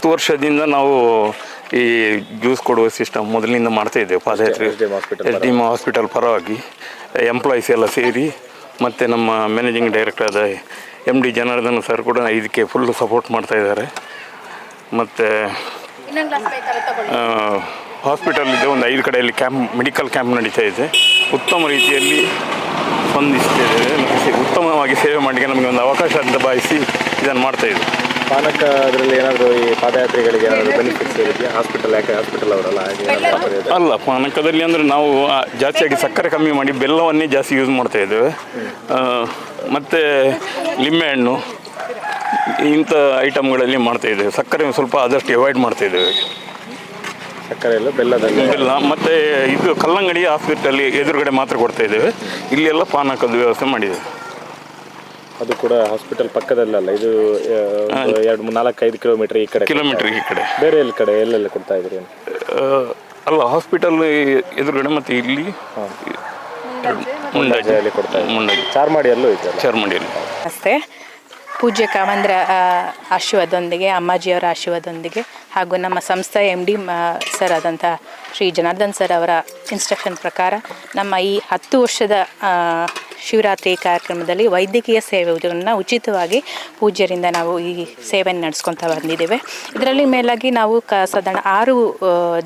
ಹತ್ತು ವರ್ಷದಿಂದ ನಾವು ಈ ಜ್ಯೂಸ್ ಕೊಡುವ ಸಿಸ್ಟಮ್ ಮೊದಲಿನಿಂದ ಮಾಡ್ತಾ ಇದ್ದೇವೆ. ಪಾದಯಾತ್ರೆ ಎಸ್ ಡಿ ಎಂ ಹಾಸ್ಪಿಟಲ್ ಪರವಾಗಿ ಎಂಪ್ಲಾಯೀಸ್ ಎಲ್ಲ ಸೇರಿ ಮತ್ತು ನಮ್ಮ ಮ್ಯಾನೇಜಿಂಗ್ ಡೈರೆಕ್ಟರ್ ಆದ ಎಂ ಡಿ ಜನಾರ್ದನ್ ಸರ್ ಕೂಡ ಇದಕ್ಕೆ ಫುಲ್ ಸಪೋರ್ಟ್ ಮಾಡ್ತಾ ಇದ್ದಾರೆ. ಮತ್ತು ಹಾಸ್ಪಿಟಲ್ ಇದೆ ಒಂದು ಐದು ಕಡೆಯಲ್ಲಿ ಕ್ಯಾಂಪ್ ಮೆಡಿಕಲ್ ಕ್ಯಾಂಪ್ ನಡೀತಾ ಇದೆ. ಉತ್ತಮ ರೀತಿಯಲ್ಲಿ ಸ್ಪಂದಿಸ್ತಿದ್ದೇವೆ ಉತ್ತಮವಾಗಿ ಸೇವೆ ಮಾಡಲಿಕ್ಕೆ ನಮಗೆ ಒಂದು ಅವಕಾಶ ಅಂತ ಭಾವಿಸಿ ಇದನ್ನು ಮಾಡ್ತಾ ಪಾನಕ ಅದರಲ್ಲಿ ಏನಾದರೂ ಈ ಪಾದಯಾತ್ರಿಗಳಿಗೆ ಏನಾದರೂ ಬೆನಿಫಿಟ್ಸ್ ಇದೆಯಾ ಹಾಸ್ಪಿಟಲ್ ಯಾಕೆ ಹಾಸ್ಪಿಟಲ್ ಅವರಲ್ಲ ಹಾಗೆ ಅಲ್ಲ ಪಾನಕದಲ್ಲಿ ಅಂದರೆ ನಾವು ಜಾಸ್ತಿಯಾಗಿ ಸಕ್ಕರೆ ಕಮ್ಮಿ ಮಾಡಿ ಬೆಲ್ಲವನ್ನೇ ಜಾಸ್ತಿ ಯೂಸ್ ಮಾಡ್ತಾ ಇದ್ದೇವೆ. ಮತ್ತೆ ಮತ್ತು ಲಿಂಬೆಹಣ್ಣು ಇಂಥ ಐಟಮ್ಗಳಲ್ಲಿ ಮಾಡ್ತಾ ಇದ್ದೇವೆ. ಸಕ್ಕರೆ ಸ್ವಲ್ಪ ಆದಷ್ಟು ಅವಾಯ್ಡ್ ಮಾಡ್ತಾ ಇದ್ದೇವೆ. ಸಕ್ಕರೆಯಲ್ಲೂ ಬೆಲ್ಲದಲ್ಲಿ. ಬೆಲ್ಲ ಮತ್ತು ಇದು ಕಲ್ಲಂಗಡಿ ಹಾಸ್ಪಿಟಲ್ ಎದುರುಗಡೆ ಮಾತ್ರ ಕೊಡ್ತಾ ಇದ್ದೇವೆ. ಇಲ್ಲೆಲ್ಲ ಪಾನಕದ ವ್ಯವಸ್ಥೆ ಮಾಡಿದ್ದೇವೆ. ಅದು ಕೂಡ ಹಾಸ್ಪಿಟಲ್ ಪಕ್ಕದಲ್ಲಲ್ಲ ಇದು ಎರಡು ಮೂರು ನಾಲ್ಕು ಐದು ಕಿಲೋಮೀಟರ್ ಈ ಕಡೆ ಕಿಲೋಮೀಟರ್ ಈ ಕಡೆ. ಬೇರೆ ಎಲ್ಲಿ ಕಡೆ ಎಲ್ಲೆಲ್ಲ ಕೊಡ್ತಾ ಇದ್ರಿ ಅಲ್ಲ ಹಾಸ್ಪಿಟಲ್ ಎದುರುಗಡೆ ಮತ್ತೆ ಇಲ್ಲಿ ಮುಂಡಾಜಿ ಅಲ್ಲಿ ಕೊಡ್ತಾ ಮುಂಡಾಜಿ. ಚಾರ್ಮಾಡಿಯಲ್ಲೂ ಇದೆ ಚಾರ್ಮಾಡಿಯಲ್ಲಿ ನಮಸ್ತೆ. ಪೂಜ್ಯ ಕಾಮಂದ್ರ ಆ, ಆಶೀರ್ವಾದದೊಂದಿಗೆ ಅಮ್ಮಾಜಿಯವರ ಆಶೀರ್ವಾದದೊಂದಿಗೆ ಹಾಗೂ ನಮ್ಮ ಸಂಸ್ಥೆ ಎಂ ಡಿ ಸರ್ ಆದಂಥ ಶ್ರೀ ಜನಾರ್ದನ್ ಸರ್ ಅವರ ಇನ್ಸ್ಟ್ರಕ್ಷನ್ ಪ್ರಕಾರ ನಮ್ಮ ಈ ಹತ್ತು ವರ್ಷದ ಶಿವರಾತ್ರಿ ಕಾರ್ಯಕ್ರಮದಲ್ಲಿ ವೈದ್ಯಕೀಯ ಸೇವೆಗಳನ್ನು ಉಚಿತವಾಗಿ ಪೂಜ್ಯರಿಂದ ನಾವು ಈ ಸೇವೆಯನ್ನು ನಡೆಸ್ಕೊತಾ ಬಂದಿದ್ದೇವೆ. ಇದರಲ್ಲಿ ಮೇಲಾಗಿ ನಾವು ಕ ಸಾಧಾರಣ ಆರು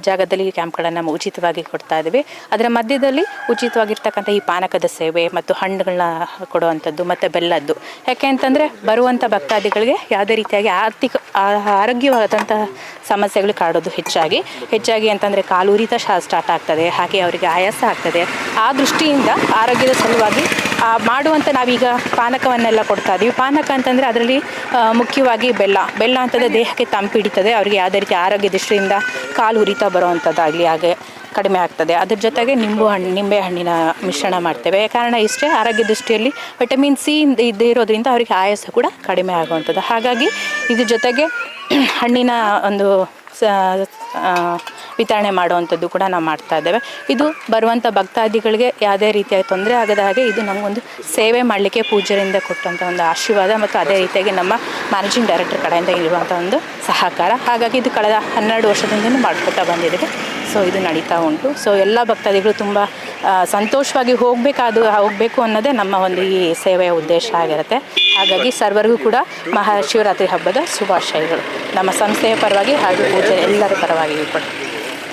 ಜಾಗದಲ್ಲಿ ಕ್ಯಾಂಪ್ಗಳನ್ನು ನಾವು ಉಚಿತವಾಗಿ ಕೊಡ್ತಾ ಇದ್ದೇವೆ. ಅದರ ಮಧ್ಯದಲ್ಲಿ ಉಚಿತವಾಗಿರ್ತಕ್ಕಂಥ ಈ ಪಾನಕದ ಸೇವೆ ಮತ್ತು ಹಣ್ಣುಗಳನ್ನ ಕೊಡುವಂಥದ್ದು ಮತ್ತು ಬೆಲ್ಲದ್ದು. ಯಾಕೆ ಅಂತಂದರೆ ಬರುವಂಥ ಭಕ್ತಾದಿಗಳಿಗೆ ಯಾವುದೇ ರೀತಿಯಾಗಿ ಆರ್ಥಿಕ ಆರೋಗ್ಯವಾದಂತಹ ಸಮಸ್ಯೆಗಳು ಕಾಡೋದು ಹೆಚ್ಚಾಗಿ. ಹೆಚ್ಚಾಗಿ ಅಂತಂದರೆ ಕಾಲು ಉರಿತ ಸ್ಟಾರ್ಟ್ ಆಗ್ತದೆ, ಹಾಗೆ ಅವರಿಗೆ ಆಯಾಸ ಆಗ್ತದೆ. ಆ ದೃಷ್ಟಿಯಿಂದ ಆರೋಗ್ಯದ ಸಲುವಾಗಿ ಮಾಡುವಂಥ ನಾವೀಗ ಪಾನಕವನ್ನೆಲ್ಲ ಕೊಡ್ತಾ ಇದ್ದೀವಿ ಪಾನಕ ಅಂತಂದರೆ ಅದರಲ್ಲಿ ಮುಖ್ಯವಾಗಿ ಬೆಲ್ಲ. ಬೆಲ್ಲ ಅಂತಂದರೆ ದೇಹಕ್ಕೆ ತಂಪು ಹಿಡಿತದೆ. ಅವರಿಗೆ ಯಾವುದೇ ರೀತಿ ಆರೋಗ್ಯ ದೃಷ್ಟಿಯಿಂದ ಕಾಲು ಉರಿತ ಬರುವಂಥದ್ದಾಗಲಿ ಹಾಗೆ ಕಡಿಮೆ ಆಗ್ತದೆ. ಅದ್ರ ಜೊತೆಗೆ ನಿಂಬು ಹಣ್ಣು ನಿಂಬೆ ಹಣ್ಣಿನ ಮಿಶ್ರಣ ಮಾಡ್ತೇವೆ. ಕಾರಣ ಇಷ್ಟೇ ಆರೋಗ್ಯ ದೃಷ್ಟಿಯಲ್ಲಿ ವಿಟಮಿನ್ ಸಿ ಇದ್ದೇ ಇರೋದ್ರಿಂದ ಅವರಿಗೆ ಆಯಾಸ ಕೂಡ ಕಡಿಮೆ ಆಗುವಂಥದ್ದು. ಹಾಗಾಗಿ ಇದ್ರ ಜೊತೆಗೆ ಹಣ್ಣಿನ ಒಂದು ಸ ಆ, ವಿತರಣೆ ಮಾಡುವಂಥದ್ದು ಕೂಡ ನಾವು ಮಾಡ್ತಾ ಇದ್ದೇವೆ. ಇದು ಬರುವಂಥ ಭಕ್ತಾದಿಗಳಿಗೆ ಯಾವುದೇ ರೀತಿಯ ತೊಂದರೆ ಆಗದ ಹಾಗೆ ಇದು ನಮಗೊಂದು ಸೇವೆ ಮಾಡಲಿಕ್ಕೆ ಪೂಜ್ಯರಿಂದ ಕೊಟ್ಟಂಥ ಒಂದು ಆಶೀರ್ವಾದ ಮತ್ತು ಅದೇ ರೀತಿಯಾಗಿ ನಮ್ಮ ಮ್ಯಾನೇಜಿಂಗ್ ಡೈರೆಕ್ಟರ್ ಕಡೆಯಿಂದ ಇರುವಂಥ ಒಂದು ಸಹಕಾರ. ಹಾಗಾಗಿ ಇದು ಕಳೆದ ಹನ್ನೆರಡು ವರ್ಷದಿಂದಲೂ ಮಾಡ್ಕೊಳ್ತಾ ಬಂದಿದ್ದೇವೆ. ಸೊ ಇದು ನಡೀತಾ ಉಂಟು. ಸೊ ಎಲ್ಲ ಭಕ್ತಾದಿಗಳು ತುಂಬ ಸಂತೋಷವಾಗಿ ಹೋಗಬೇಕಾದ, ಹೋಗಬೇಕು ಅನ್ನೋದೇ ನಮ್ಮ ಒಂದು ಈ ಸೇವೆಯ ಉದ್ದೇಶ ಆಗಿರುತ್ತೆ. ಹಾಗಾಗಿ ಸರ್ವರಿಗೂ ಕೂಡ ಮಹಾಶಿವರಾತ್ರಿ ಹಬ್ಬದ ಶುಭಾಶಯಗಳು. ನಮ್ಮ ಸಂಸ್ಥೆಯ ಪರವಾಗಿ ಹಾಗೂ ಪೂಜೆ ಎಲ್ಲರ ಪರವಾಗಿಯೂ ಕೂಡ